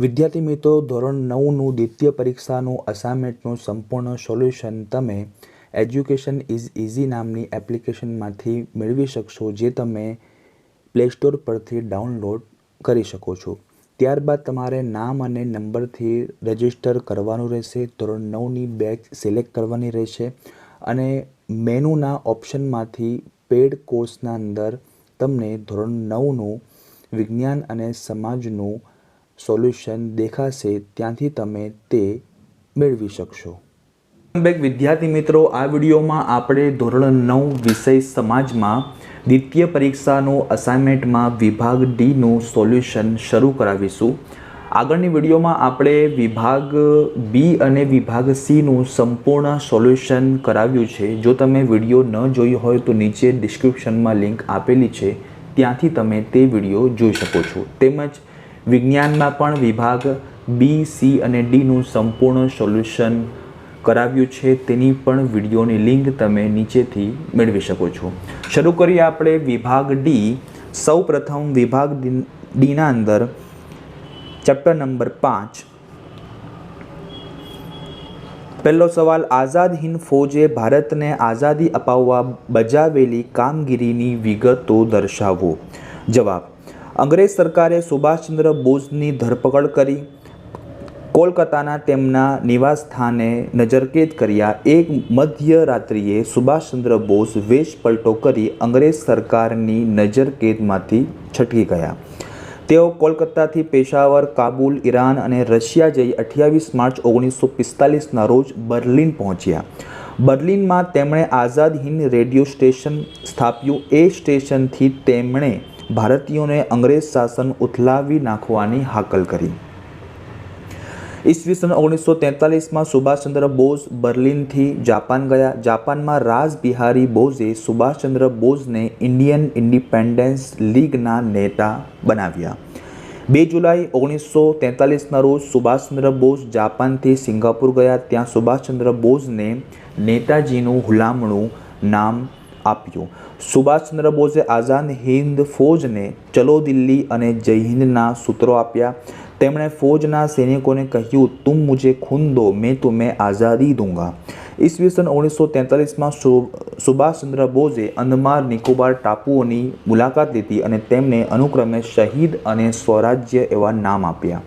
વિદ્યાર્થી મિત્રો, ધોરણ નવનું દ્વિતીય પરીક્ષાનું અસાઇનમેન્ટનું સંપૂર્ણ સોલ્યુશન તમે એજ્યુકેશન ઇઝ ઇઝી નામની એપ્લિકેશનમાંથી મેળવી શકશો, જે તમે પ્લે સ્ટોર પરથી ડાઉનલોડ કરી શકો છો. ત્યારબાદ તમારે નામ અને નંબરથી રજિસ્ટર કરવાનું રહેશે. ધોરણ નવની બેચ સિલેક્ટ કરવાની રહેશે. અને મેનુના ઓપ્શનમાંથી પેડ કોર્સના અંદર તમને ધોરણ નવનું વિજ્ઞાન અને સમાજનું સોલ્યુશન દેખાશે ત્યાંથી તમે તે મેળવી શકશો. બેક વિદ્યાર્થી મિત્રો, આ વિડીયોમાં આપણે ધોરણ નવ વિષય સમાજમાં દ્વિતીય પરીક્ષાનું અસાઇનમેન્ટમાં વિભાગ ડીનું સોલ્યુશન શરૂ કરાવીશું. આગળની વિડીયોમાં આપણે વિભાગ બી અને વિભાગ સીનું સંપૂર્ણ સોલ્યુશન કરાવ્યું છે. જો તમે વીડિયો ન જોઈ હોય તો નીચે ડિસ્ક્રિપ્શનમાં લિંક આપેલી છે. ત્યાંથી તમે તે વીડિયો જોઈ શકો છો. તેમજ વિજ્ઞાનમાં પણ વિભાગ બી સી અને ડીનું સંપૂર્ણ સોલ્યુશન કરાવ્યું છે. તેની પણ વિડીયોની લિંક તમે નીચેથી મેળવી શકો છો. શરૂ કરીએ આપણે વિભાગ ડી સૌ પ્રથમ વિભાગ ડીના અંદર ચેપ્ટર નંબર પાંચ. પહેલો સવાલ, આઝાદ હિન્દ ફૌજે ભારતને આઝાદી અપાવવા બજાવેલી કામગીરીની વિગતો દર્શાવો. જવાબ અંગ્રેજ સરકારે સુભાષચંદ્ર બોઝની ધરપકડ કરી. કોલકાતાના તેમના નિવાસસ્થાને નજરકેદ કર્યા. એક મધ્યરાત્રિએ સુભાષચંદ્ર બોઝ વેશ પલટો કરી અંગ્રેજ સરકારની નજરકેદમાંથી છટકી ગયા. તેઓ કોલકાતાથી પેશાવર, કાબુલ, ઈરાન અને રશિયા જઈ અઠ્યાવીસ માર્ચ ઓગણીસો પિસ્તાલીસના રોજ બર્લિન પહોંચ્યા. બર્લિનમાં તેમણે આઝાદ હિંદ રેડિયો સ્ટેશન સ્થાપ્યું. એ સ્ટેશનથી તેમણે ભારતીયોને અંગ્રેજ શાસન ઉથલાવી નાખવાની હાકલ કરી. ઈસવીસન ઓગણીસો તેતાલીસમાં સુભાષચંદ્ર બોઝ બર્લિનથી જાપાન ગયા. જાપાનમાં રાજ બિહારી બોઝે સુભાષચંદ્ર બોઝને ઇન્ડિયન ઇન્ડિપેન્ડન્સ લીગના નેતા બનાવ્યા. બે જુલાઈ ઓગણીસો તેતાલીસના રોજ સુભાષચંદ્ર બોઝ જાપાનથી સિંગાપુર ગયા. ત્યાં સુભાષચંદ્ર બોઝને નેતાજીનું હુલામણું નામ આપ્યું. સુભાષચંદ્ર બોઝે આઝાદ હિન્દ ફોજને ચલો દિલ્હી અને જય હિન્દના સૂત્રો આપ્યા. તેમણે ફૌજના સૈનિકોને કહ્યું તુમ મુજે ખૂન દો, મેં તુમ્हें આઝાદી દૂંગા. ઈસવીસન ઓગણીસો તેતાલીસમાં સુભાષચંદ્ર બોઝે અંદમાર નિકોબાર ટાપુઓની મુલાકાત લીધી અને તેમને અનુક્રમે શહીદ અને સ્વરાજ્ય એવા નામ આપ્યા.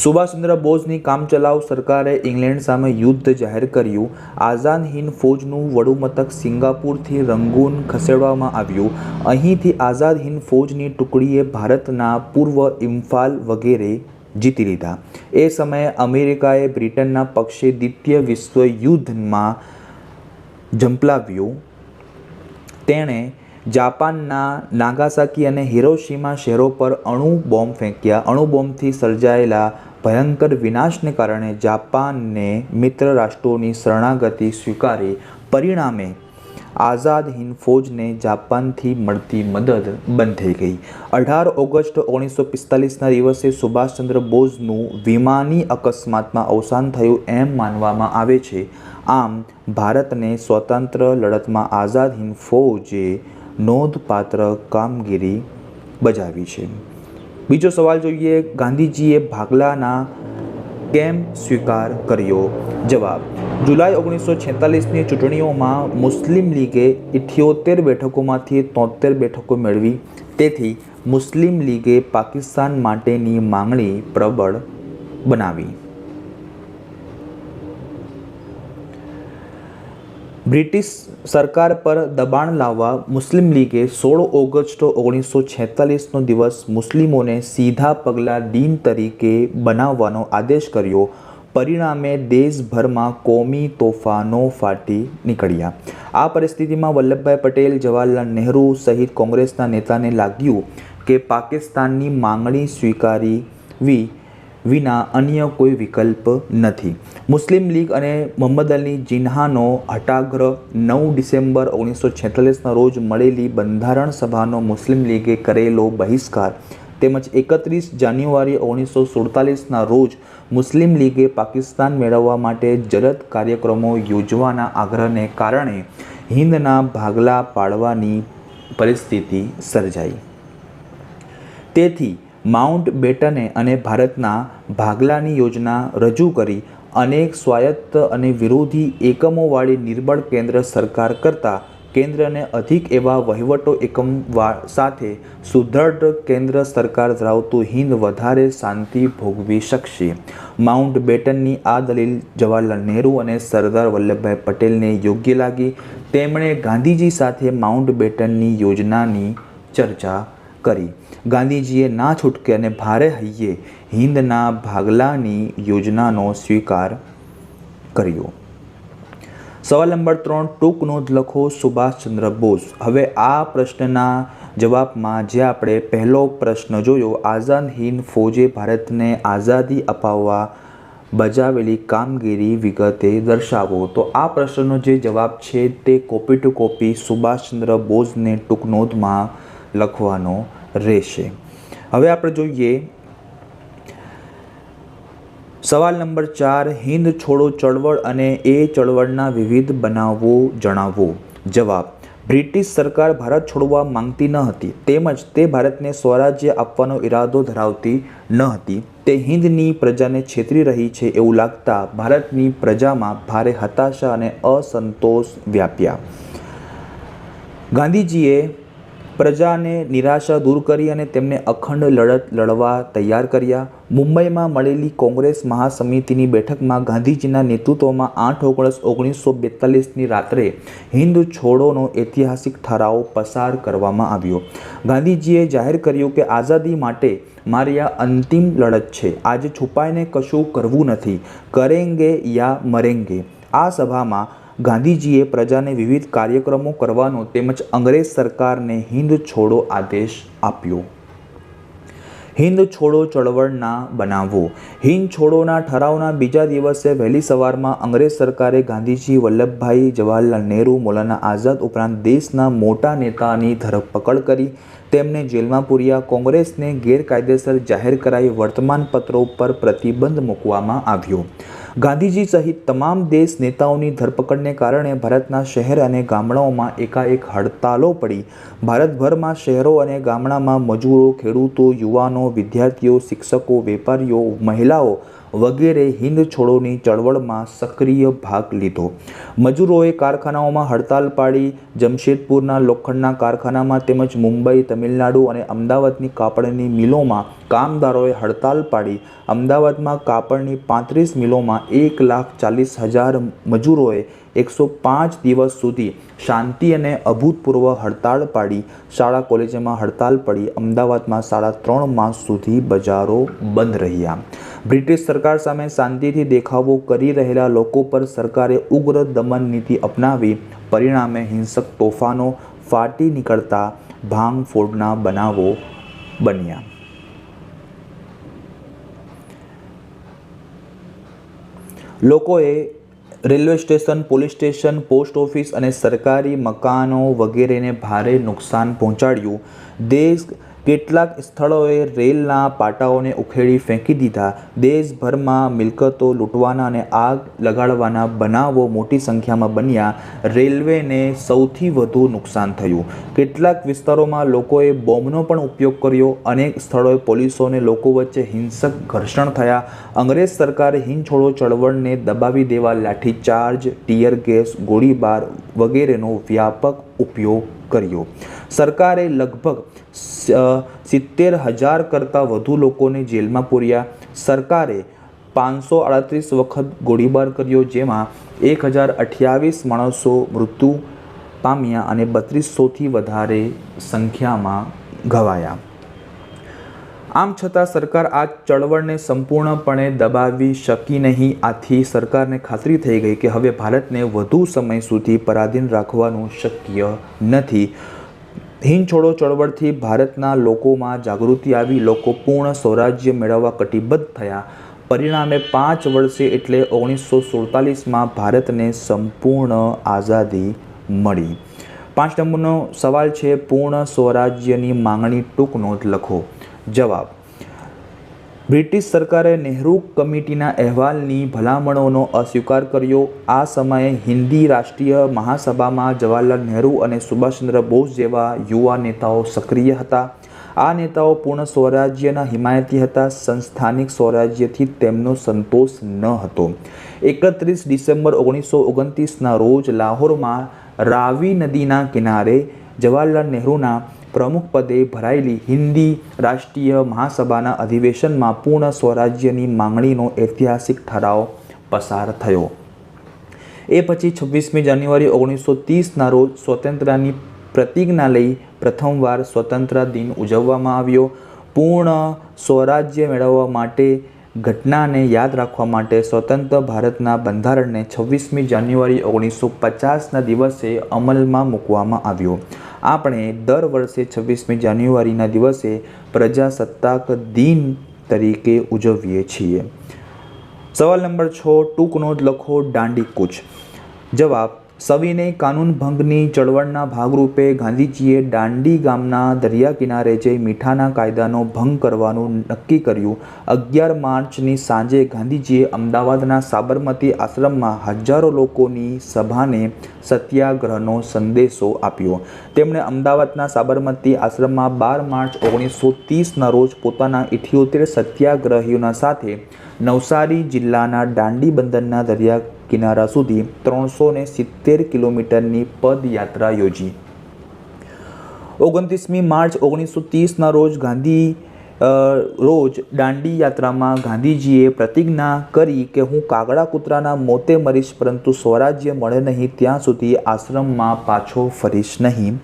સુભાષચંદ્ર બોઝની કામચલાઉ સરકારે ઇંગ્લેન્ડ સામે યુદ્ધ જાહેર કર્યું. આઝાદ હિન્દ ફોજનું વડુમથક સિંગાપુરથી રંગૂન ખસેડવામાં આવ્યું. અહીંથી આઝાદ હિન્દ ફૌજની ટુકડીએ ભારતના પૂર્વ ઇમ્ફાલ વગેરે જીતી લીધા. એ સમયે અમેરિકાએ બ્રિટનના પક્ષે દ્વિતીય વિશ્વ યુદ્ધમાં ઝંપલાવ્યું. તેણે જાપાનના નાગાસાકી અને હિરોશીમા શહેરો પર અણુ બોમ્બ ફેંક્યા. અણુ બોમ્બથી સર્જાયેલા ભયંકર વિનાશને કારણે જાપાનને મિત્ર રાષ્ટ્રોની શરણાગતિ સ્વીકારી. પરિણામે, આઝાદ હિન્દ ફોજને જાપાનથી મળતી મદદ બંધ થઈ ગઈ. અઢાર ઓગસ્ટ ઓગણીસો પિસ્તાલીસના દિવસે સુભાષચંદ્ર બોઝનું વિમાની અકસ્માતમાં અવસાન થયું એમ માનવામાં આવે છે. આમ, ભારતને સ્વતંત્ર લડતમાં આઝાદ હિન્દ ફૌજે નોંધપાત્ર કામગીરી બજાવી છે. બીજો સવાલ જોઈએ, ગાંધીજીએ ભાગલાના કેમ સ્વીકાર કર્યો? જવાબ, જુલાઈ ઓગણીસો છેતાલીસની ચૂંટણીઓમાં મુસ્લિમ લીગે ઇઠ્યોતેર બેઠકોમાંથી તોતેર બેઠકો મેળવી. તેથી મુસ્લિમ લીગે પાકિસ્તાન માટેની માંગણી પ્રબળ બનાવી. બ્રિટિશ સરકાર પર દબાણ લાવવા મુસ્લિમ લીગે સોળ ઓગસ્ટ ઓગણીસો છેતાલીસનો દિવસ મુસ્લિમોને સીધા પગલાં દિન તરીકે બનાવવાનો આદેશ કર્યો. પરિણામે દેશભરમાં કોમી તોફાનો ફાટી નીકળ્યા. આ પરિસ્થિતિમાં વલ્લભભાઈ પટેલ, જવાહરલાલ નહેરુ સહિત કોંગ્રેસના નેતાને લાગ્યું કે પાકિસ્તાનની માંગણી સ્વીકારવી વિના અન્ય કોઈ વિકલ્પ નથી. મુસ્લિમ લીગ અને મોહમ્મદ અલી જિન્હાનો હટાગ્રહ નવ ડિસેમ્બર ઓગણીસો છેતાલીસના રોજ મળેલી બંધારણ સભાનો મુસ્લિમ લીગે કરેલો બહિષ્કાર. તેમજ એકત્રીસ જાન્યુઆરી ઓગણીસો સુડતાલીસના રોજ મુસ્લિમ લીગે પાકિસ્તાન મેળવવા માટે જલદ કાર્યક્રમો યોજવાના આગ્રહને કારણે હિંદના ભાગલા પાડવાની પરિસ્થિતિ સર્જાઈ. તેથી માઉન્ટ બેટને અને ભારતના ભાગલાની યોજના રજૂ કરી અનેક સ્વાયત્ત અને વિરોધી એકમોવાળી નિર્બળ કેન્દ્ર સરકાર કરતાં કેન્દ્રને અધિક એવા વહીવટો એકમ સાથે સુદૃઢ કેન્દ્ર સરકાર ધરાવતું હિંદ વધારે શાંતિ ભોગવી શકશે. માઉન્ટ બેટનની આ દલીલ જવાહરલાલ નહેરુ અને સરદાર વલ્લભભાઈ પટેલને યોગ્ય લાગી. તેમણે ગાંધીજી સાથે માઉન્ટ બેટનની યોજનાની ચર્ચા કરી. ગાંધીજીએ ના છૂટકે અને ભારે હૈયે હિંદના ભાગલાની યોજનાનો સ્વીકાર કર્યો. સવાલ નંબર ત્રણ, ટૂંક નોંધ લખો સુભાષચંદ્ર બોઝ. હવે આ પ્રશ્નના જવાબમાં જે આપણે પહેલો પ્રશ્ન જોયો, આઝાદ હિંદ ફૌજે ભારતને આઝાદી અપાવવા બજાવેલી કામગીરી વિગતે દર્શાવો. તો આ પ્રશ્નનો જે જવાબ છે તે કોપી ટુ કોપી સુભાષચંદ્ર બોઝને ટૂંક નોંધમાં લખવાનો રહેશે. હવે આપણે જોઈએ સવાલ નંબર ચાર હિન્દ છોડો ચળવળ અને એ ચળવળના વિવિધ બનાવો જણાવો. જવાબ, બ્રિટિશ સરકાર ભારત છોડવા માંગતી ન હતી, તેમજ તે ભારતને સ્વરાજ્ય આપવાનો ઈરાદો ધરાવતી ન હતી. તે હિન્દની પ્રજાને છેતરી રહી છે એવું લાગતા ભારતની પ્રજામાં ભારે હતાશા અને અસંતોષ વ્યાપ્યા. ગાંધીજીએ પ્રજાને નિરાશા દૂર કરી અને તેમને અખંડ લડત લડવા તૈયાર કર્યા. મુંબઈમાં મળેલી કોંગ્રેસ મહાસમિતિની બેઠકમાં ગાંધીજીના નેતૃત્વમાં આઠ ઓગસ્ટ ઓગણીસો બેતાલીસની રાત્રે હિન્દ છોડોનો ઐતિહાસિક ઠરાવ પસાર કરવામાં આવ્યો. ગાંધીજીએ જાહેર કર્યું કે આઝાદી માટે મારી આ અંતિમ લડત છે. આજે છુપાઈને કશું કરવું નથી. કરેંગે યા મરેંગે. આ સભામાં ગાંધીજીએ પ્રજાને વિવિધ કાર્યક્રમો કરવાનો તેમજ અંગ્રેજ સરકારને હિન્દ છોડો આદેશ આપ્યો. હિન્દ છોડો ચળવળના બનાવો. હિન્દ છોડોના ઠરાવના બીજા દિવસે વહેલી સવારમાં અંગ્રેજ સરકારે ગાંધીજી વલ્લભભાઈ જવાહરલાલ નહેરુ, મૌલાના આઝાદ ઉપરાંત દેશના મોટા નેતાની ધરપકડ કરી, તેમને જેલમાં પૂર્યા. કોંગ્રેસને ગેરકાયદેસર જાહેર કરાઈ વર્તમાનપત્રો પર પ્રતિબંધ મૂકવામાં આવ્યો. ગાંધીજી સહિત તમામ દેશ નેતાઓની ધરપકડને કારણે ભારતના શહેર અને ગામડાઓમાં એકાએક હડતાલો પડી. ભારતભરમાં શહેરો અને ગામડામાં મજૂરો, ખેડૂતો, યુવાનો, વિદ્યાર્થીઓ, શિક્ષકો, વેપારીઓ, મહિલાઓ વગેરે હિંદ છોડોની ચળવળમાં સક્રિય ભાગ લીધો. મજૂરોએ કારખાનાઓમાં હડતાલ પાડી. જમશેદપુરના લોખંડના કારખાનામાં તેમજ મુંબઈ, તમિલનાડુ અને અમદાવાદની કાપડની મિલોમાં કામદારોએ હડતાલ પાડી. અમદાવાદમાં કાપડની પાંત્રીસ મિલોમાં એક લાખ ચાલીસ હજાર મજૂરોએ એકસો પાંચ દિવસ સુધી શાંતિ અને અભૂતપૂર્વ હડતાળ પાડી શાળા કોલેજોમાં હડતાલ પડી. અમદાવાદમાં સાડા ત્રણ માસ સુધી બજારો બંધ રહ્યા. બ્રિટિશ સરકાર સામે શાંતિથી દેખાવો કરી રહેલા લોકો પર સરકારે ઉગ્ર દમન નીતિ અપનાવી. પરિણામે હિંસક તોફાનો ફાટી નીકળતા ભાંગ ફોડના બનાવો બન્યા. લોકોએ railway station police station post office અને સરકારી મકાનો વગેરેને ભારે નુકસાન પહોંચાડ્યું. દેશ કેટલાક સ્થળોએ રેલના પાટાઓને ઉખેડી ફેંકી દીધા. દેશભરમાં મિલકતો લૂંટવાના અને આગ લગાડવાના બનાવો મોટી સંખ્યામાં બન્યા. રેલવેને સૌથી વધુ નુકસાન થયું. કેટલાક વિસ્તારોમાં લોકોએ બોમ્બનો પણ ઉપયોગ કર્યો. અનેક સ્થળોએ પોલીસો અને લોકો વચ્ચે હિંસક ઘર્ષણ થયા. અંગ્રેજ સરકારે હિંદ છોડો ચળવળને દબાવી દેવા લાઠીચાર્જ ટીયર ગેસ, ગોળીબાર વગેરેનો વ્યાપક ઉપયોગ કર્યો. સરકારે લગભગ સિત્તેર હજાર કરતાં વધુ લોકોને જેલમાં પૂર્યા. સરકારે પાંચસો અડત્રીસ વખત ગોળીબાર કર્યો, જેમાં એક હજાર અઠ્યાવીસ માણસો મૃત્યુ પામ્યા અને બત્રીસોથી વધારે સંખ્યામાં ઘવાયા. આમ છતાં સરકાર આ ચળવળને સંપૂર્ણપણે દબાવી શકી નહીં. આથી સરકારને ખાતરી થઈ ગઈ કે હવે ભારતને વધુ સમય સુધી પરાધીન રાખવાનું શક્ય નથી. હિંદ છોડો ચળવળથી ભારતના લોકોમાં જાગૃતિ આવી, લોકો પૂર્ણ સ્વરાજ્ય મેળવવા કટિબદ્ધ થયા. પરિણામે પાંચ વર્ષે એટલે ઓગણીસો સુડતાલીસમાં ભારતને સંપૂર્ણ આઝાદી મળી. પાંચ નંબરનો સવાલ છે, પૂર્ણ સ્વરાજ્યની માંગણી ટૂંક નોંધ લખો. જવાબ બ્રિટિશ સરકારે નહેરુ કમિટીના અહેવાલની ભલામણોનો અસ્વીકાર કર્યો. આ સમયે હિન્દી રાષ્ટ્રીય મહાસભામાં જવાહરલાલ નહેરુ અને સુભાષચંદ્ર બોઝ જેવા યુવા નેતાઓ સક્રિય હતા. આ નેતાઓ પૂર્ણ સ્વરાજ્યના હિમાયતી હતા. સંસ્થાનિક સ્વરાજ્યથી તેમનો સંતોષ ન હતો. એકત્રીસ ડિસેમ્બર ઓગણીસો ઓગણત્રીસના રોજ લાહોરમાં રાવી નદીના કિનારે જવાહરલાલ નહેરુના પ્રમુખપદે ભરાયેલી હિન્દી રાષ્ટ્રીય મહાસભાના અધિવેશનમાં પૂર્ણ સ્વરાજ્યની માંગણીનો ઐતિહાસિક ઠરાવ પસાર થયો. એ પછી છવ્વીસમી જાન્યુઆરી ઓગણીસો ત્રીસના રોજ સ્વતંત્રતાની પ્રતિજ્ઞા લઈ પ્રથમવાર સ્વતંત્ર દિન ઉજવવામાં આવ્યો. પૂર્ણ સ્વરાજ્ય મેળવવા માટે ઘટનાને યાદ રાખવા માટે સ્વતંત્ર ભારતના બંધારણને છવ્વીસમી જાન્યુઆરી ઓગણીસો પચાસના દિવસે અમલમાં મૂકવામાં આવ્યો. આપણે દર વર્ષે છવ્વીસમી જાન્યુઆરીના દિવસે પ્રજાસત્તાક દિન તરીકે ઉજવીએ છીએ. સવાલ નંબર છ ટૂંક નોંધ લખો દાંડી કૂચ જવાબ સવિનય કાનૂન ભંગની ચળવળના ભાગરૂપે ગાંધીજીએ દાંડી ગામના દરિયા કિનારે જઈ મીઠાના કાયદાનો ભંગ કરવાનું નક્કી કર્યું. અગિયાર માર્ચની સાંજે ગાંધીજીએ અમદાવાદના સાબરમતી આશ્રમમાં હજારો લોકોની સભાને સત્યાગ્રહનો સંદેશો આપ્યો. તેમણે અમદાવાદના સાબરમતી આશ્રમમાં બાર માર્ચ ઓગણીસો ત્રીસના રોજ પોતાના ઇઠ્યોતેર સત્યાગ્રહીઓના સાથે નવસારી જિલ્લાના દાંડી બંદરના દરિયા કિનારા સુધી ત્રણસો ને સિત્તેર કિલોમીટરની પદયાત્રા યોજી. ઓગણત્રીસમી માર્ચ ઓગણીસો ત્રીસના રોજ ગાંધી રોજ દાંડી યાત્રામાં ગાંધીજીએ પ્રતિજ્ઞા કરી કે હું કાગડા કૂતરાના મોતે મરીશ, પરંતુ સ્વરાજ્ય મળે નહીં, ત્યાં સુધી આશ્રમમાં પાછો ફરીશ નહીં.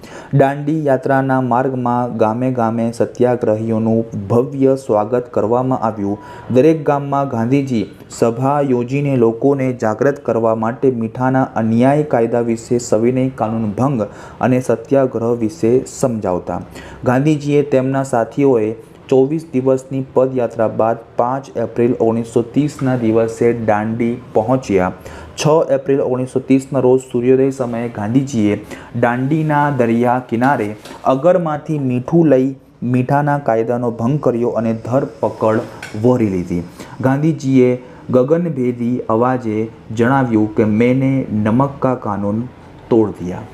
દાંડી યાત્રાના માર્ગમાં ગામે ગામે સત્યાગ્રહીઓનું ભવ્ય સ્વાગત કરવામાં આવ્યું. દરેક ગામમાં ગાંધીજી સભા યોજીને લોકોને જાગૃત કરવા માટે મીઠાના અન્યાય કાયદા વિશે સવિનય કાનૂન ભંગ અને સત્યાગ્રહ વિશે સમજાવતા. ગાંધીજીએ તેમના સાથીઓએ ચોવીસ દિવસની પદયાત્રા બાદ પાંચ એપ્રિલ ઓગણીસો ત્રીસના દિવસે દાંડી પહોંચ્યા. છ એપ્રિલ ઓગણીસો ત્રીસના રોજ સૂર્યોદય સમયે ગાંધીજીએ દાંડીના દરિયા કિનારે અગરમાંથી મીઠું લઈ મીઠાના કાયદાનો ભંગ કર્યો અને ધરપકડ વહોરી લીધી. ગાંધીજીએ ગગનભેદી અવાજે જણાવ્યું કે મેને નમક કા કાનૂન તોડ દિયા.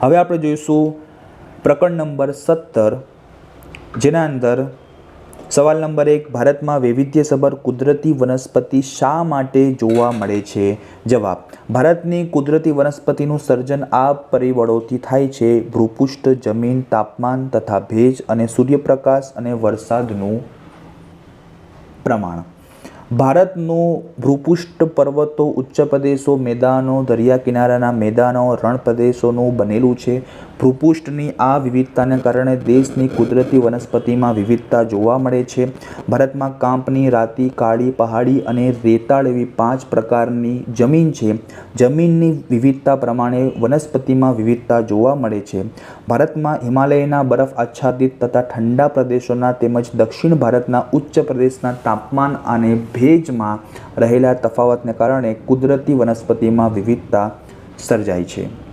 હવે આપણે જોઈશું પ્રકરણ નંબર સત્તર જેના અંદર સવાલ નંબર એક, ભારતમાં વૈવિધ્યસભર કુદરતી વનસ્પતિ શા માટે જોવા મળે છે? જવાબ, ભારતની કુદરતી વનસ્પતિનું સર્જન આ પરિબળોથી થાય છે. ભૂપૃષ્ઠ, જમીન, તાપમાન તથા ભેજ અને સૂર્યપ્રકાશ અને વરસાદનું પ્રમાણ. ભારતનું ભૂપૃષ્ઠ પર્વતો ઉચ્ચ પ્રદેશો, મેદાનો, દરિયા કિનારાના મેદાનો રણ પ્રદેશોનું બનેલું છે. ભૂપૃષ્ઠની આ વિવિધતાને કારણે દેશની કુદરતી વનસ્પતિમાં વિવિધતા જોવા મળે છે. ભારતમાં કાંપની રાતી, કાળી પહાડી અને રેતાળ એવી પાંચ પ્રકારની જમીન છે. જમીનની વિવિધતા પ્રમાણે વનસ્પતિમાં વિવિધતા જોવા મળે છે. ભારતમાં હિમાલયના બરફ આચ્છાદિત તથા ઠંડા પ્રદેશોના તેમજ દક્ષિણ ભારતના ઉચ્ચ પ્રદેશના તાપમાન અને ભેજમાં રહેલા તફાવતને કારણે કુદરતી વનસ્પતિમાં વિવિધતા સર્જાય છે.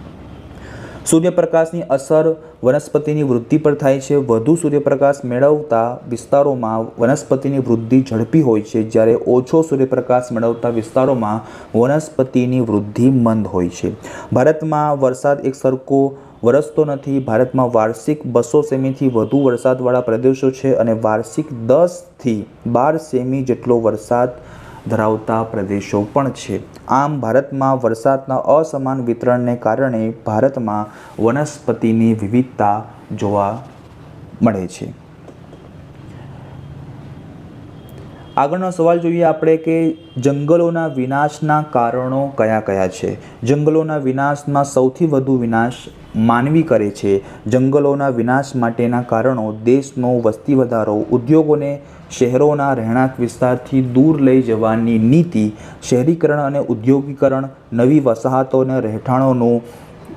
સૂર્યપ્રકાશની અસર વનસ્પતિની વૃદ્ધિ પર થાય છે. વધુ સૂર્યપ્રકાશ મેળવતા વિસ્તારોમાં વનસ્પતિની વૃદ્ધિ ઝડપી હોય છે. જ્યારે ઓછો સૂર્યપ્રકાશ મેળવતા વિસ્તારોમાં વનસ્પતિની વૃદ્ધિ મંદ હોય છે. ભારતમાં વરસાદ એક સરખો વરસતો નથી. ભારતમાં વાર્ષિક બસો સેમીથી વધુ વરસાદવાળા પ્રદેશો છે અને વાર્ષિક દસથી બાર સેમી જેટલો વરસાદ ધરાવતા પ્રદેશો પણ છે. આમ ભારતમાં વરસાદના અસમાન વિતરણને કારણે ભારતમાં વનસ્પતિની વિવિધતા જોવા મળે છે. આગળનો સવાલ જોઈએ આપણે કે જંગલોના વિનાશના કારણો કયા કયા છે? જંગલોના વિનાશમાં સૌથી વધુ વિનાશ માનવી કરે છે. જંગલોના વિનાશ માટેના કારણો દેશનો વસ્તી વધારો, ઉદ્યોગોને શહેરોના રહેણાંક વિસ્તારથી દૂર લઈ જવાની નીતિ, શહેરીકરણ અને ઉદ્યોગીકરણ, નવી વસાહતો અને રહેઠાણોનું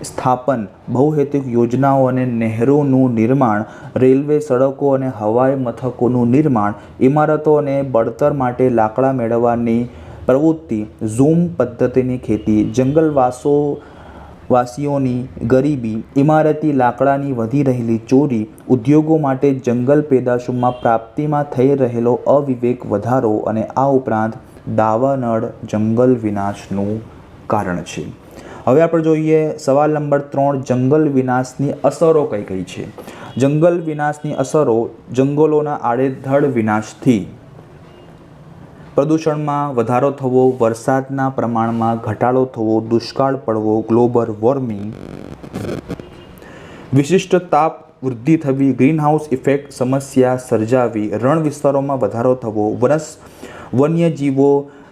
સ્થાપન, બહુહેતુક યોજનાઓ અને નહેરોનું નિર્માણ, રેલવે સડકો અને હવાઈ મથકોનું નિર્માણ, ઇમારતો અને બળતર માટે લાકડા મેળવવાની પ્રવૃત્તિ, ઝૂમ પદ્ધતિની ખેતી, જંગલવાસો વાસીઓની ગરીબી ઇમારતી લાકડાની વધી રહેલી ચોરી, ઉદ્યોગો માટે જંગલ પેદાશોમાં પ્રાપ્તિમાં થઈ રહેલો અવિવેક વધારો અને આ ઉપરાંત દાવાનળ, જંગલ વિનાશનું કારણ છે. હવે આપણે જોઈએ સવાલ નંબર ત્રણ, જંગલ વિનાશની અસરો કઈ કઈ છે? જંગલ વિનાશની અસરો જંગલોના આડેધડ વિનાશથી પ્રદૂષણમાં વધારો થવો, વરસાદના પ્રમાણમાં ઘટાડો થવો, દુષ્કાળ પડવો, ગ્લોબલ વોર્મિંગ. વિશિષ્ટ તાપ વૃદ્ધિ થવી, ગ્રીનહાઉસ ઇફેક્ટ સમસ્યા સર્જાવી રણ વિસ્તારોમાં વધારો થવો, વરસ વન્યજીવો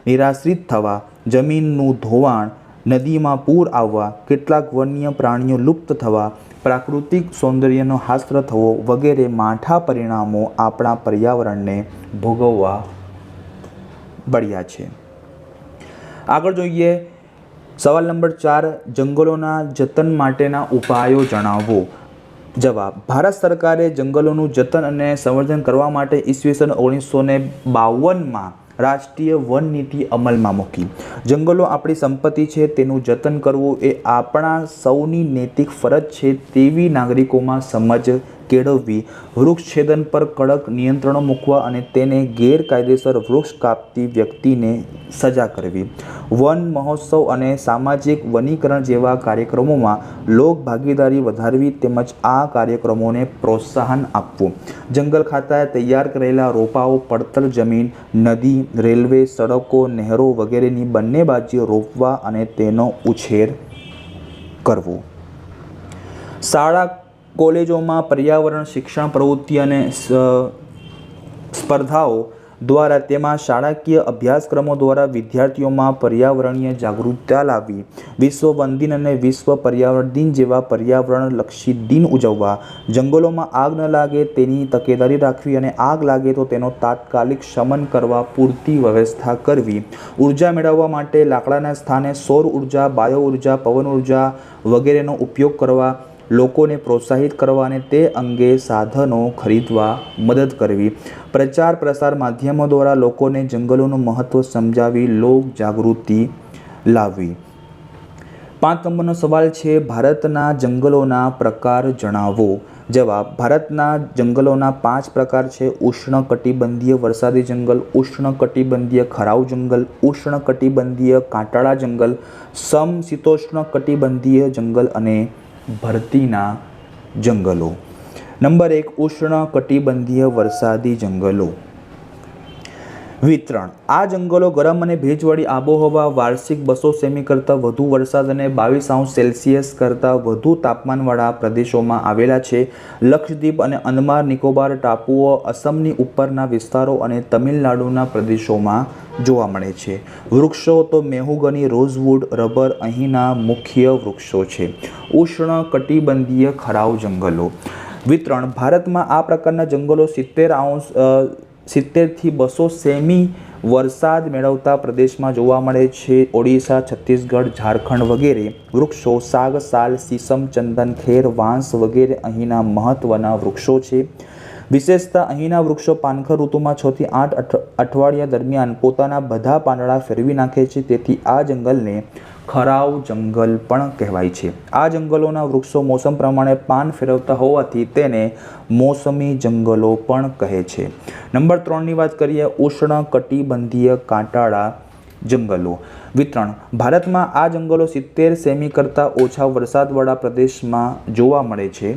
નિરાશ્રિત થવા, જમીનનું ધોવાણ, નદીમાં પૂર આવવા, કેટલાક વન્ય પ્રાણીઓ લુપ્ત થવા, પ્રાકૃતિક સૌંદર્યનો હાસ્ત્ર થવો વગેરે માઠા પરિણામો આપણા પર્યાવરણને ભોગવવા. પડ્યા છે. આગળ જોઈએ, સવાલ નંબર ચાર, જંગલોના જતન માટેના ઉપાયો જણાવો. જવાબ, ભારત સરકારે જંગલોનું જતન અને સંવર્ધન કરવા માટે ઈસવીસન ઓગણીસો ને બાવનમાં રાષ્ટ્રીય વન નીતિ અમલમાં મૂકી. જંગલો આપણી સંપત્તિ છે, તેનું જતન કરવું એ આપણા સૌની નૈતિક ફરજ છે તેવી નાગરિકોમાં સમજ કેળવવી વૃક્ષ છેદન પર કડક નિયંત્રણો મૂકવા અને તેને ગેરકાયદેસર વૃક્ષ કાપતી વ્યક્તિને સજા કરવી. વન મહોત્સવ અને સામાજિક વનીકરણ જેવા કાર્યક્રમોમાં લોક ભાગીદારી વધારવી તેમજ આ કાર્યક્રમોને પ્રોત્સાહન આપવું. જંગલ ખાતાએ તૈયાર કરેલા રોપાઓ, પડતર જમીન, નદી, રેલવે, સડકો, નહેરો વગેરેની બંને બાજુએ રોપવા અને તેનો ઉછેર કરવો. શાળા કોલેજોમાં પર્યાવરણ, શિક્ષણ, પ્રવૃત્તિ અને સ્પર્ધાઓ દ્વારા તેમાં શાળાકીય અભ્યાસક્રમો દ્વારા વિદ્યાર્થીઓમાં પર્યાવરણીય જાગૃતતા લાવવી વિશ્વ વન દિન અને વિશ્વ પર્યાવરણ દિન જેવા પર્યાવરણલક્ષી દિન ઉજવવા. જંગલોમાં આગ ન લાગે તેની તકેદારી રાખવી અને આગ લાગે તો તેનો તાત્કાલિક શમન કરવા પૂરતી વ્યવસ્થા કરવી. ઊર્જા મેળવવા માટે લાકડાના સ્થાને સૌર ઊર્જા, બાયો ઊર્જા, પવન ઊર્જા વગેરેનો ઉપયોગ કરવા લોકોને પ્રોત્સાહિત કરવા અને તે અંગે સાધનો ખરીદવા મદદ કરવી. પ્રચાર પ્રસાર માધ્યમો દ્વારા લોકોને જંગલોનું મહત્ત્વ સમજાવી લોક જાગૃતિ લાવવી. પાંચ નંબરનો સવાલ છે, ભારતના જંગલોના પ્રકાર જણાવો. જવાબ, ભારતના જંગલોના પાંચ પ્રકાર છે. ઉષ્ણકટિબંધીય વરસાદી જંગલ, ઉષ્ણકટિબંધીય ખરાઉ જંગલ, ઉષ્ણકટિબંધીય કાંટાળા જંગલ સમશીતોષ્ણ કટિબંધીય જંગલ અને ભરતીના જંગલો. નંબર એક ઉષ્ણ કટિબંધીય વરસાદી જંગલો. વિતરણ. આ જંગલો ગરમ અને ભેજવાળી આબોહવા વાર્ષિક બસો સેમી કરતાં વધુ વરસાદ અને બાવીસ અંશ સેલ્સિયસ કરતાં વધુ તાપમાનવાળા પ્રદેશોમાં આવેલા છે. લક્ષદ્વીપ અને અંદમાર નિકોબાર ટાપુઓ અસમની ઉપરના વિસ્તારો અને તમિલનાડુના પ્રદેશોમાં જોવા મળે છે. વૃક્ષો તો મેહુગની રોઝવુડ રબર અહીંના મુખ્ય વૃક્ષો છે. ઉષ્ણ કટિબંધીય ખરાવ જંગલો. વિતરણ. ભારતમાં આ પ્રકારના જંગલો સિત્તેર અ, સિત્તેરથી બસો સેમી વરસાદ મેળવતા પ્રદેશમાં જોવા મળે છે. ઓડિશા, છત્તીસગઢ, ઝારખંડ વગેરે વૃક્ષો સાગ સાલ સીસમ, ચંદન, ખેર, વાંસ વગેરે અહીંના મહત્ત્વના વૃક્ષો છે. વિશેષતા અહીંના વૃક્ષો પાનખર ઋતુમાં છથી આઠ અઠ, અઠવાડિયા દરમિયાન પોતાના બધા પાંદડા ફેરવી નાખે છે. તેથી આ જંગલને ખરાવ જંગલ પણ કહેવાય છે. આ જંગલોના વૃક્ષો મોસમ પ્રમાણે પાન ફેરવતા હોવાથી તેને મોસમી જંગલો પણ કહે છે. નંબર ત્રણની વાત કરીએ, ઉષ્ણ કટિબંધીય કાંટાળા જંગલો. વિતરણ. ભારતમાં આ જંગલો સિત્તેર સેમી કરતાં ઓછા વરસાદવાળા પ્રદેશમાં જોવા મળે છે.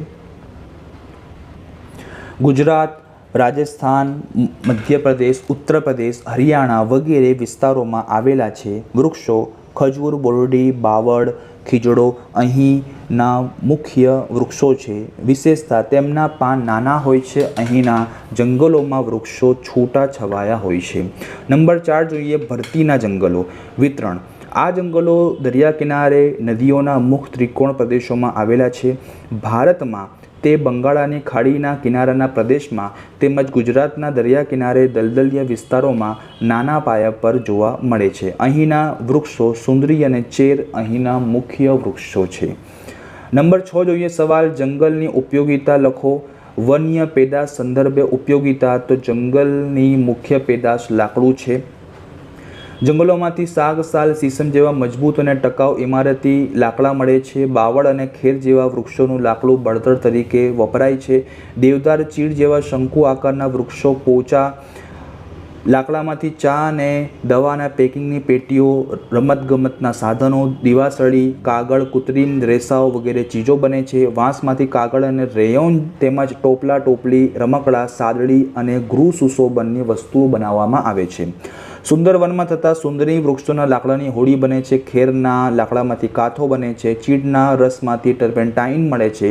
ગુજરાત, રાજસ્થાન, મધ્યપ્રદેશ ઉત્તર પ્રદેશ હરિયાણા વગેરે વિસ્તારોમાં આવેલા છે વૃક્ષો ખજૂર, બોરડી, બાવળ, ખીજડો અહીંના મુખ્ય વૃક્ષો છે. વિશેષતા તેમના પાન નાના હોય છે, અહીંના જંગલોમાં વૃક્ષો છૂટા છવાયા હોય છે. નંબર ચાર જોઈએ ભરતીના જંગલો. વિતરણ. આ જંગલો દરિયા કિનારે નદીઓના મુખ ત્રિકોણ પ્રદેશોમાં આવેલા છે. ભારતમાં તે બંગાળાની ખાડીના કિનારાના પ્રદેશમાં તેમજ ગુજરાતના દરિયા કિનારે દલદલિયા વિસ્તારોમાં નાના પાયા પર જોવા મળે છે. અહીંના વૃક્ષો સુંદરી અને ચેર અહીંના મુખ્ય વૃક્ષો છે. નંબર છ જોઈએ સવાલ, જંગલની ઉપયોગિતા લખો. વન્ય પેદાશ સંદર્ભે ઉપયોગિતા તો જંગલની મુખ્ય પેદાશ લાકડું છે. જંગલોમાંથી સાગ, સાલ, સીસમ જેવા મજબૂત અને ટકાઉ ઇમારતી લાકડા મળે છે. બાવળ અને ખેર જેવા વૃક્ષોનું લાકડું બળતર તરીકે વપરાય છે. દેવદાર ચીડ જેવા શંકુ આકારના વૃક્ષો પોચા લાકડામાંથી ચા અને દવાના પેકિંગની પેટીઓ, રમતગમતના સાધનો, દિવાસળી, કાગળ, કૃત્રિમ રેસાઓ વગેરે ચીજો બને છે. વાંસમાંથી કાગળ અને રેયોન તેમજ ટોપલા, ટોપલી, રમકડા, સાદડી અને ગૃહ સુશોભનની વસ્તુઓ બનાવવામાં આવે છે. સુંદરવનમાં થતા સુંદરી વૃક્ષોના લાકડાની હોડી બને છે, ખેરના લાકડામાંથી કાથો બને છે, ચીડના રસમાંથી ટર્પેન્ટાઇન મળે છે,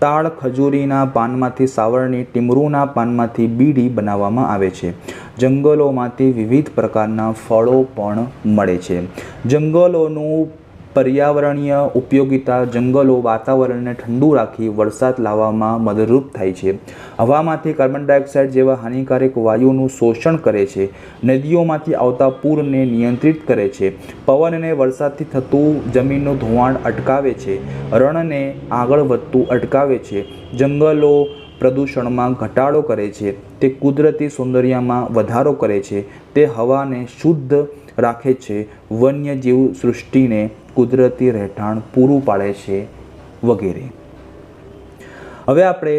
તાળ ખજૂરીના પાનમાંથી સાવરણી, ટીમરૂના પાનમાંથી બીડી બનાવવામાં આવે છે. જંગલોમાંથી વિવિધ પ્રકારના ફળો પણ મળે છે. જંગલોનું પર્યાવરણીય ઉપયોગિતા જંગલો વાતાવરણને ઠંડુ રાખી વરસાદ લાવવામાં મદદરૂપ થાય છે. હવામાંથી કાર્બન ડાયોક્સાઇડ જેવા હાનિકારક વાયુનું શોષણ કરે છે. નદીઓમાંથી આવતા પૂરને નિયંત્રિત કરે છે. પવન અને વરસાદથી થતું જમીનનું ધોવાણ અટકાવે છે. રણને આગળ વધતું અટકાવે છે. જંગલો પ્રદૂષણમાં ઘટાડો કરે છે. તે કુદરતી સૌંદર્યમાં વધારો કરે છે. તે હવાને શુદ્ધ રાખે છે. વન્યજીવ સૃષ્ટિને કુદરતી રહેઠાણ પૂરું પાડે છે વગેરે. હવે આપણે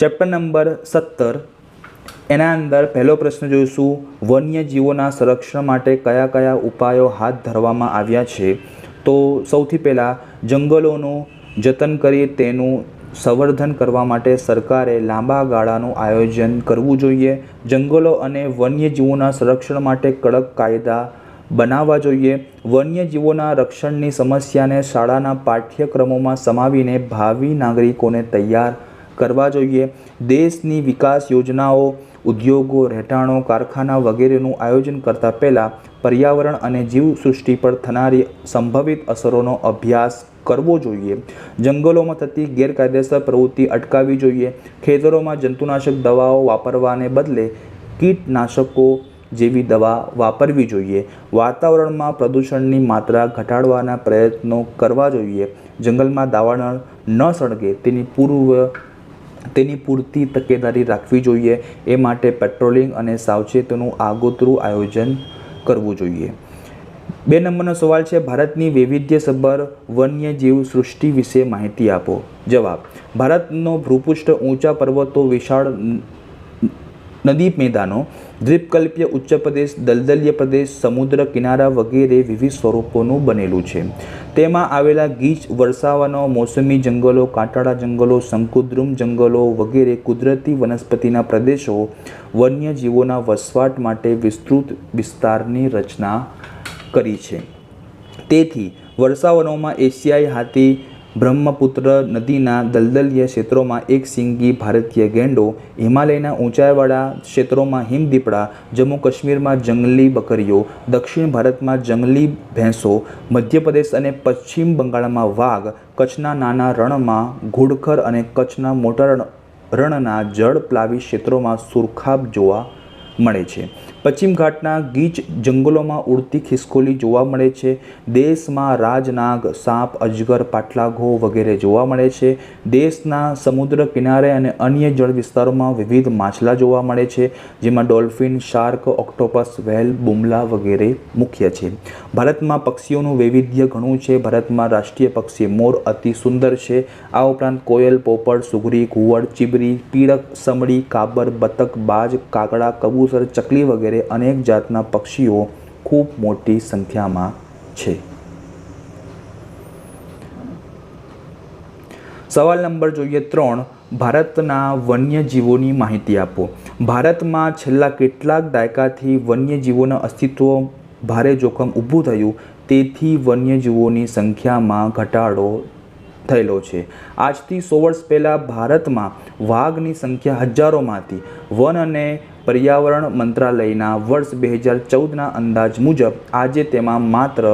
ચેપ્ટર નંબર સત્તર, એના અંદર પહેલો પ્રશ્ન જોઈશું, વન્યજીવોના સંરક્ષણ માટે કયા કયા ઉપાયો હાથ ધરવામાં આવ્યા છે? તો સૌથી પહેલાં જંગલોનું જતન કરી તેનું સંવર્ધન કરવા માટે સરકારે લાંબા ગાળાનું આયોજન કરવું જોઈએ. જંગલો અને વન્યજીવોના સંરક્ષણ માટે કડક કાયદા બનાવવા જોઈએ. વન્યજીવોના રક્ષણની સમસ્યાને શાળાના પાઠ્યક્રમોમાં સમાવીને ભાવિ નાગરિકોને તૈયાર કરવા જોઈએ. દેશની વિકાસ યોજનાઓ, ઉદ્યોગો, રહેઠાણો, કારખાના વગેરેનું આયોજન કરતાં પહેલાં પર્યાવરણ અને જીવસૃષ્ટિ પર થનારી સંભવિત અસરોનો અભ્યાસ કરવો જોઈએ. જંગલોમાં થતી ગેરકાયદેસર પ્રવૃત્તિ અટકાવવી જોઈએ. ખેતરોમાં જંતુનાશક દવાઓ વાપરવાને બદલે કીટનાશકો જેવી દવા વાપરવી જોઈએ. વાતાવરણમાં પ્રદૂષણની માત્રા ઘટાડવાના પ્રયત્નો કરવા જોઈએ. જંગલમાં દાવાનળ ન સળગે તેની પૂર્વ, તેની પૂરતી તકેદારી રાખવી જોઈએ. એ માટે પેટ્રોલિંગ અને સાવચેતીનું આગોતરું આયોજન કરવું જોઈએ. બે નંબરનો સવાલ છે, ભારતની વૈવિધ્યસભર વન્યજીવ સૃષ્ટિ વિશે માહિતી આપો. જવાબ, ભારતનો ભૂપૃષ્ઠ ઊંચા પર્વતો, વિશાળ નદી મેદાનો, દ્વીપકલ્પીય ઉચ્ચ પ્રદેશ, દલદલીય પ્રદેશ, સમુદ્ર કિનારા વગેરે વિવિધ સ્વરૂપોનું બનેલું છે. તેમાં આવેલા ગીચ, વરસાવાનો મોસમી જંગલો, કાંટાળા જંગલો, શંકુદ્રુમ જંગલો વગેરે કુદરતી વનસ્પતિના પ્રદેશો વન્યજીવોના વસવાટ માટે વિસ્તૃત વિસ્તારની રચના કરી છે. તેથી વર્ષાવનોમાં એશિયાઈ હાથી બ્રહ્મપુત્ર નદીના દલદલીય ક્ષેત્રોમાં એક સિંગી ભારતીય ગેંડો હિમાલયના ઊંચાઈવાળા ક્ષેત્રોમાં હિમદીપડા જમ્મુ કાશ્મીરમાં જંગલી બકરીઓ, દક્ષિણ ભારતમાં જંગલી ભેંસો, મધ્યપ્રદેશ અને પશ્ચિમ બંગાળમાં વાઘ, કચ્છના નાના રણમાં ઘુડખર અને કચ્છના મોટા રણ, રણના જળપ્લાવી ક્ષેત્રોમાં સુરખાબ જોવા મળે છે. પશ્ચિમ ઘાટના ગીચ જંગલોમાં ઉડતી ખિસકોલી જોવા મળે છે. દેશમાં રાજનાગ, સાપ, અજગર પાટલાઘો વગેરે જોવા મળે છે. દેશના સમુદ્ર કિનારે અને અન્ય જળ વિસ્તારોમાં વિવિધ માછલા જોવા મળે છે, જેમાં ડોલ્ફિન, શાર્ક, ઓક્ટોપસ વ્હેલ બુમલા વગેરે મુખ્ય છે. ભારતમાં પક્ષીઓનું વૈવિધ્ય ઘણું છે. ભારતમાં રાષ્ટ્રીય પક્ષી મોર અતિ સુંદર છે. આ ઉપરાંત કોયલ, પોપટ, સુગરી, ઘુવડ, ચીબરી, પીળક, સમડી, કાબર, બતક, બાજ, કાગડા, કબૂતર, ચકલી વગેરે અનેક જાતના પક્ષીઓ ખૂબ મોટી સંખ્યામાં છે. સવાલ નંબર જોઈએ ત્રણ. ભારતના વન્યજીવોની માહિતી આપો. ભારતમાં છેલ્લા કેટલાક દાયકાથી વન્યજીવોના અસ્તિત્વ ભારે જોખમ ઊભું થયું, તેથી વન્યજીવોની સંખ્યામાં ઘટાડો થયેલો છે. આજથી સો વર્ષ પહેલાં ભારતમાં વાઘની સંખ્યા હજારોમાંથી વન અને પર્યાવરણ મંત્રાલયના વર્ષ બે હજાર ચૌદના અંદાજ મુજબ આજે તેમાં માત્ર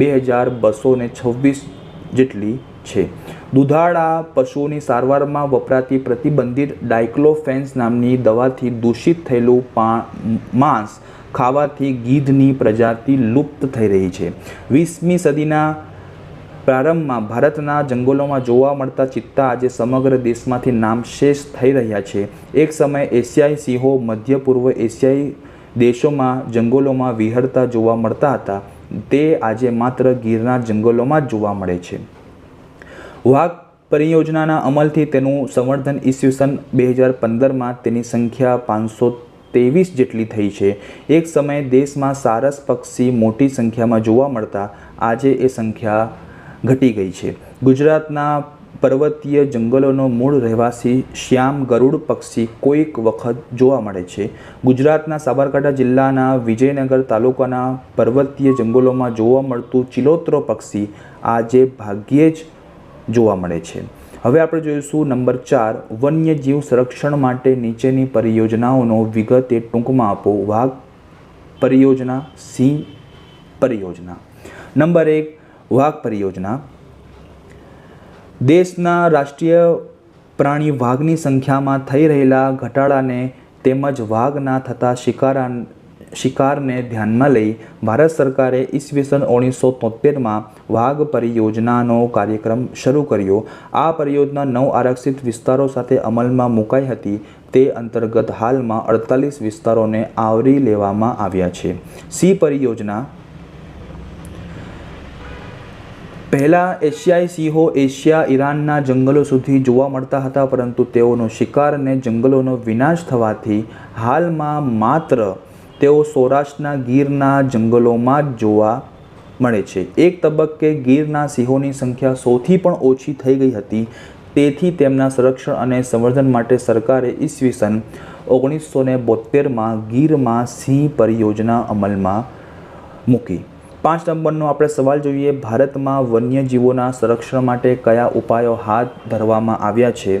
બે હજાર બસો ને છવ્વીસ જેટલી છે. દુધાળા પશુઓની સારવારમાં વપરાતી પ્રતિબંધિત ડાયક્લોફેન્સ નામની દવાથી દૂષિત થયેલું પા, માંસ ખાવાથી ગીધની પ્રજાતિ લુપ્ત થઈ રહી છે. વીસમી સદીના પ્રારંભમાં ભારતના જંગલોમાં જોવા મળતા ચિત્તા આજે સમગ્ર દેશમાંથી નામશેષ થઈ રહ્યા છે. એક સમયે એશિયાઈ સિંહો મધ્ય પૂર્વ એશિયાઈ દેશોમાં જંગલોમાં વિહરતા જોવા મળતા હતા. તે આજે માત્ર ગીરના જંગલોમાં જ જોવા મળે છે. વાઘ પરિયોજનાના અમલથી તેનું સંવર્ધન ઈસવીસન બે હજાર પંદરમાં તેની સંખ્યા પાંચસો ત્રેવીસ જેટલી થઈ છે. એક સમયે દેશમાં સારસ પક્ષી મોટી સંખ્યામાં જોવા મળતા આજે એ સંખ્યા ઘટી ગઈ છે. ગુજરાતના પર્વતીય જંગલોનો મૂળ રહેવાસી શ્યામ ગરુડ પક્ષી કોઈક વખત જોવા મળે છે. ગુજરાતના સાબરકાંઠા જિલ્લાના વિજયનગર તાલુકાના પર્વતીય જંગલોમાં જોવા મળતું ચિલોત્રો પક્ષી આજે ભાગ્યે જ જોવા મળે છે. હવે આપણે જોઈશું નંબર ચાર, વન્યજીવ સંરક્ષણ માટે નીચેની પરિયોજનાઓનો વિગતે ટૂંકમાં આપો. વાઘ પરિયોજના, સિંહ પરિયોજના. નંબર એક વાઘ પરિયોજના. દેશના રાષ્ટ્રીય પ્રાણી વાઘની સંખ્યામાં થઈ રહેલા ઘટાડાને તેમજ વાઘના થતા શિકારા શિકારને ધ્યાનમાં લઈ ભારત સરકારે ઈસવીસન ઓગણીસો તોતેરમાં વાઘ પરિયોજનાનો કાર્યક્રમ શરૂ કર્યો. આ પરિયોજના નવ આરક્ષિત વિસ્તારો સાથે અમલમાં મુકાઈ હતી. તે અંતર્ગત હાલમાં અડતાલીસ વિસ્તારોને આવરી લેવામાં આવ્યા છે. સી પરિયોજના પહેલાં એશિયાઈ સિંહો એશિયા ઈરાનના જંગલો સુધી જોવા મળતા હતા, પરંતુ તેઓનો શિકાર અને જંગલોનો વિનાશ થવાથી હાલમાં માત્ર તેઓ સૌરાષ્ટ્રના ગીરના જંગલોમાં જ જોવા મળે છે. એક તબક્કે ગીરના સિંહોની સંખ્યા સૌથી પણ ઓછી થઈ ગઈ હતી, તેથી તેમના સંરક્ષણ અને સંવર્ધન માટે સરકારે ઈસવીસન ઓગણીસો ને બોતેરમાં ગીરમાં સિંહ પરિયોજના અમલમાં મૂકી. પાંચ નંબરનો આપણે સવાલ જોઈએ, ભારતમાં વન્યજીવોના સંરક્ષણ માટે કયા ઉપાયો હાથ ધરવામાં આવ્યા છે?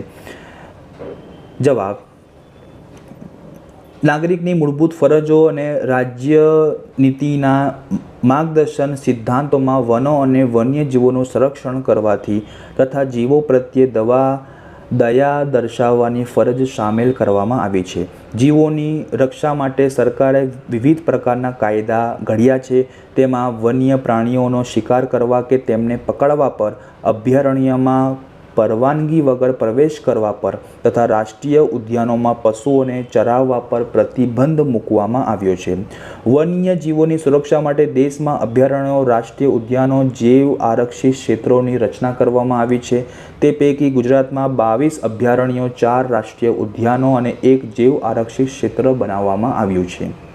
જવાબ, નાગરિકની મૂળભૂત ફરજો અને રાજ્ય નીતિના માર્ગદર્શન સિદ્ધાંતોમાં વનો અને વન્યજીવોનું સંરક્ષણ કરવાથી તથા જીવો પ્રત્યે દવા દયા દર્શાવવાની ફરજ સામેલ કરવામાં આવી છે. જીવોની રક્ષા માટે સરકારે વિવિધ પ્રકારના કાયદા ઘડ્યા છે. તેમાં વન્ય પ્રાણીઓનો શિકાર કરવા કે તેમને પકડવા પર અભયારણ્યમાં પરવાનગી વગર પ્રવેશ કરવા પર તથા રાષ્ટ્રીય ઉદ્યાનોમાં પશુઓને ચરાવવા પર પ્રતિબંધ મૂકવામાં આવ્યો છે. વન્યજીવોની સુરક્ષા માટે દેશમાં અભયારણ્યો, રાષ્ટ્રીય ઉદ્યાનો, જૈવ આરક્ષિત ક્ષેત્રોની રચના કરવામાં આવી છે. તે પૈકી ગુજરાતમાં બાવીસ અભયારણ્યો, ચાર રાષ્ટ્રીય ઉદ્યાનો અને એક જૈવ આરક્ષિત ક્ષેત્ર બનાવવામાં આવ્યું છે.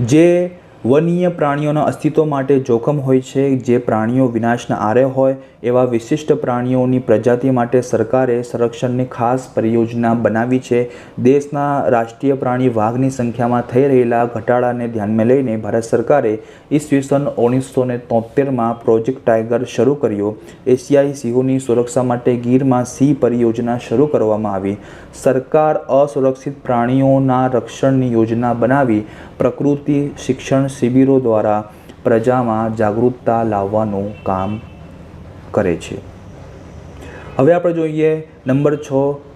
જે વન્ય પ્રાણીઓના અસ્તિત્વ માટે જોખમ હોય છે. જે પ્રાણીઓ વિનાશના આરે હોય, એવા વિશિષ્ટ પ્રાણીઓની પ્રજાતિ માટે સરકારે સંરક્ષણની ખાસ પરિયોજના બનાવી છે. દેશના રાષ્ટ્રીય પ્રાણી વાઘની સંખ્યામાં થઈ રહેલા ઘટાડાને ધ્યાનમાં લઈને ભારત સરકારે ઈસવીસન ઓગણીસો ને તોતેરમાં પ્રોજેક્ટ ટાઈગર શરૂ કર્યો. એશિયાઈ સિંહોની સુરક્ષા માટે ગીરમાં સિંહ પરિયોજના શરૂ કરવામાં આવી. સરકાર અસુરક્ષિત પ્રાણીઓના રક્ષણની યોજના બનાવી. પ્રકૃતિ શિક્ષણ શિબિરો દ્વારા પ્રજામાં જાગૃતતા લાવવાનું કામ કરે છે. હવે આપણે જોઈએ નંબર છ,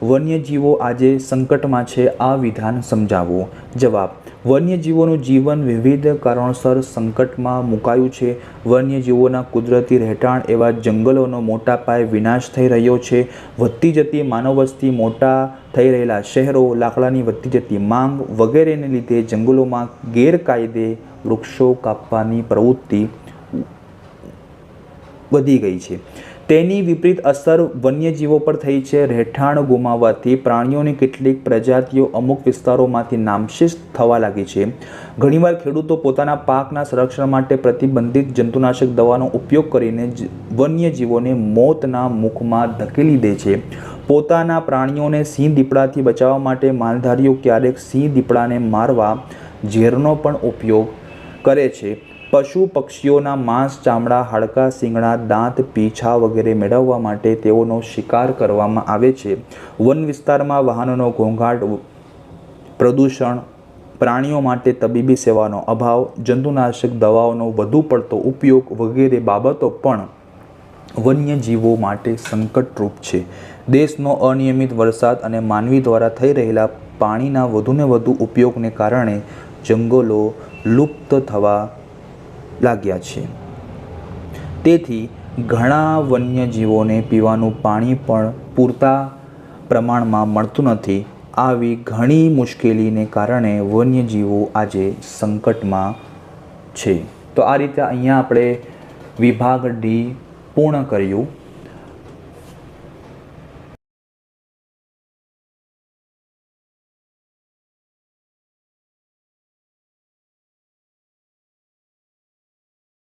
વન્યજીવો આજે સંકટમાં છે. આ વિધાન સમજાવવું જવાબ, વન્યજીવોનું જીવન વિવિધ કારણોસર સંકટમાં મુકાયું છે. વન્યજીવોના કુદરતી રહેઠાણ એવા જંગલોનો મોટા પાયે વિનાશ થઈ રહ્યો છે. વધતી જતી માનવ વસ્તી મોટા થઈ રહેલા શહેરો, લાકડાની વધતી જતી માંગ વગેરેને લીધે જંગલોમાં ગેરકાયદે વૃક્ષો કાપવાની પ્રવૃત્તિ વધી ગઈ છે. તેની વિપરીત અસર વન્યજીવો પર થઈ છે. રહેઠાણ ગુમાવવાથી પ્રાણીઓની કેટલીક પ્રજાતિઓ અમુક વિસ્તારોમાંથી નામશેષ થવા લાગી છે. ઘણીવાર ખેડૂતો પોતાના પાકના સંરક્ષણ માટે પ્રતિબંધિત જંતુનાશક દવાનો ઉપયોગ કરીને વન્યજીવોને મોતના મુખમાં ધકેલી દે છે. પોતાના પ્રાણીઓને સિંહ દીપડાથી બચાવવા માટે માલધારીઓ ક્યારેક સિંહ દીપડાને મારવા ઝેરનો પણ ઉપયોગ કરે છે. પશુ પક્ષીઓના માંસ, ચામડા, હાડકાં શીંગડા દાંત, પીછા વગેરે મેળવવા માટે તેઓનો શિકાર કરવામાં આવે છે. વન વિસ્તારમાં વાહનોનો ઘોંઘાટ, પ્રદૂષણ, પ્રાણીઓ માટે તબીબી સેવાનો અભાવ, જંતુનાશક દવાઓનો વધુ પડતો ઉપયોગ વગેરે બાબતો પણ વન્યજીવો માટે સંકટરૂપ છે. દેશનો અનિયમિત વરસાદ અને માનવી દ્વારા થઈ રહેલા પાણીના વધુને વધુ ઉપયોગને કારણે જંગલો લુપ્ત થવા લાગ્યા છે. તેથી ઘણા વન્યજીવોને પીવાનું પાણી પણ પૂરતા પ્રમાણમાં મળતું નથી. આવી ઘણી મુશ્કેલીને કારણે વન્યજીવો આજે સંકટમાં છે. તો આ રીતે અહીંયા આપણે વિભાગ ડી પૂર્ણ કર્યું.